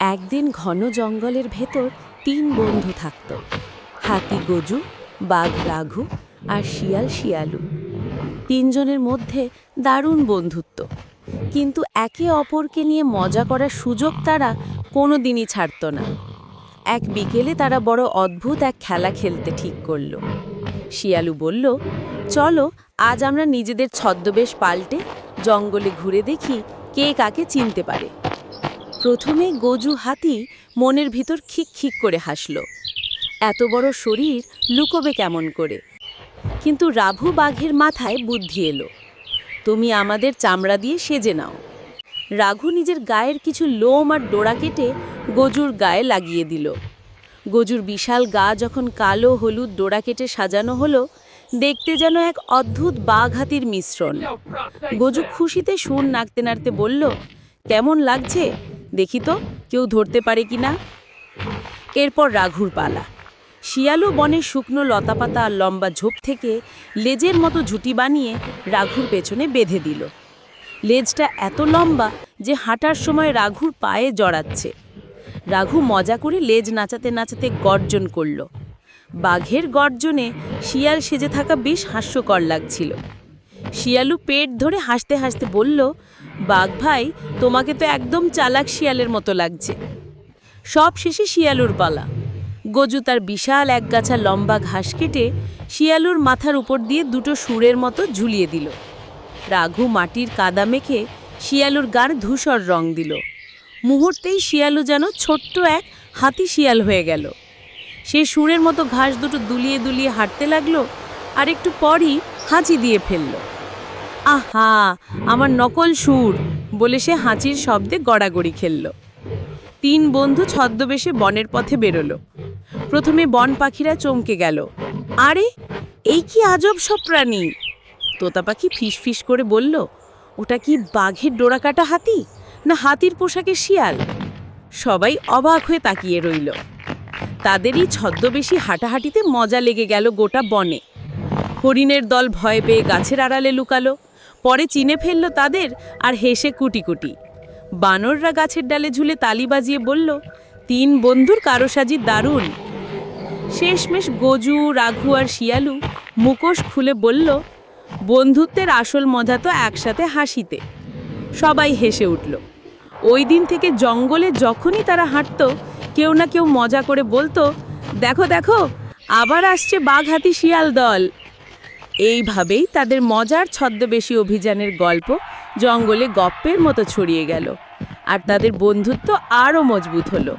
একদিন ঘন জঙ্গলের ভেতর তিন বন্ধু থাকত, হাতি গজু, বাঘ রাঘু আর শিয়াল শিয়ালু। তিনজনের মধ্যে দারুণ বন্ধুত্ব, কিন্তু একে অপরকে নিয়ে মজা করার সুযোগ তারা কোনো দিনই ছাড়ত না। এক বিকেলে তারা বড় অদ্ভুত এক খেলা খেলতে ঠিক করল। শিয়ালু বলল, চলো, আজ আমরা নিজেদের ছদ্মবেশ পাল্টে জঙ্গলে ঘুরে দেখি কে কাকে চিনতে পারে। প্রথমে গজু হাতি মনের ভিতর খিক খিক করে হাসল। এত বড় শরীর লুকোবে কেমন করে? কিন্তু রাভু বাঘের মাথায় বুদ্ধি এলো। তুমি আমাদের চামড়া দিয়ে সেজে নাও। রাঘু নিজের গায়ের কিছু লোম আর ডোরা কেটে গজুর গায়ে লাগিয়ে দিল। গজুর বিশাল গা যখন কালো হলুদ ডোরা কেটে সাজানো হলো, দেখতে যেন এক অদ্ভুত হাতির মিশ্রণ। গজু খুশিতে সুর নাড়তে নাড়তে বলল, কেমন লাগছে? দেখি তো, কেউ ধরতে পারে কি না? এরপর রাঘুর পালা। শিয়ালু বনের শুকনো লতাপাতা আর লম্বা ঝোপ থেকে লেজের মতো ঝুটি বানিয়ে রাঘুর পেছনে বেঁধে দিল। লেজটা এত লম্বা যে হাঁটার সময় রাঘুর পায়ে জড়াচ্ছে। রাঘু মজা করে লেজ নাচাতে নাচাতে গর্জন করল। বাঘের গর্জনে শিয়াল সেজে থাকা বেশ হাস্যকর লাগছিল। শিয়ালু পেট ধরে হাসতে হাসতে বলল, বাঘ ভাই, তোমাকে তো একদম চালাক শিয়ালের মতো লাগছে। সব শেষে শিয়ালুর পালা। গজু তার বিশাল একগাছা লম্বা ঘাস কেটে শিয়ালুর মাথার উপর দিয়ে দুটো সুরের মতো ঝুলিয়ে দিল। রাঘু মাটির কাদা মেখে শিয়ালুর গার ধূসর রং দিল। মুহূর্তেই শিয়ালু যেন ছোট্ট এক হাতি শিয়াল হয়ে গেল। সে সুরের মতো ঘাস দুটো দুলিয়ে দুলিয়ে হাঁটতে লাগল, আর একটু পরই হাঁচি দিয়ে ফেলল। আহা, আমার নকল সুর, বলে সে হাঁচির শব্দে গড়াগড়ি খেলল। তিন বন্ধু ছদ্মবেশে বনের পথে বেরোলো। প্রথমে বন পাখিরা চমকে গেল। আরে, এই কি আজব সব প্রাণী? তোতা পাখি ফিস করে বলল, ওটা কি বাঘের ডোরাকাটা হাতি, না হাতির পোশাকে শিয়াল? সবাই অবাক হয়ে তাকিয়ে রইল। তাদেরই ছদ্মবেশী হাঁটাহাঁটিতে মজা লেগে গেল গোটা বনে। হরিণের দল ভয় পেয়ে গাছের আড়ালে লুকালো। পরে চিনে ফেলল তাদের আর হেসে কুটি কুটি বানররা গাছের ডালে ঝুলে তালি বাজিয়ে বলল, তিন বন্ধুর কারও কারোসাজি দারুণ। শেষমেশ গজু, রাঘু আর শিয়ালু মুখোশ খুলে বলল, বন্ধুত্বের আসল মজা তো একসাথে হাসিতে। সবাই হেসে উঠল। ওই দিন থেকে জঙ্গলে যখনই তারা হাঁটত, কেউ না কেউ মজা করে বলতো, দেখো দেখো, আবার আসছে বাঘ হাতি শিয়াল দল। এইভাবেই তাদের মজার ছদ্মবেশী অভিযানের গল্প জঙ্গলে গপ্পের মতো ছড়িয়ে গেল। আর তাদের বন্ধুত্ব আরও মজবুত হলো।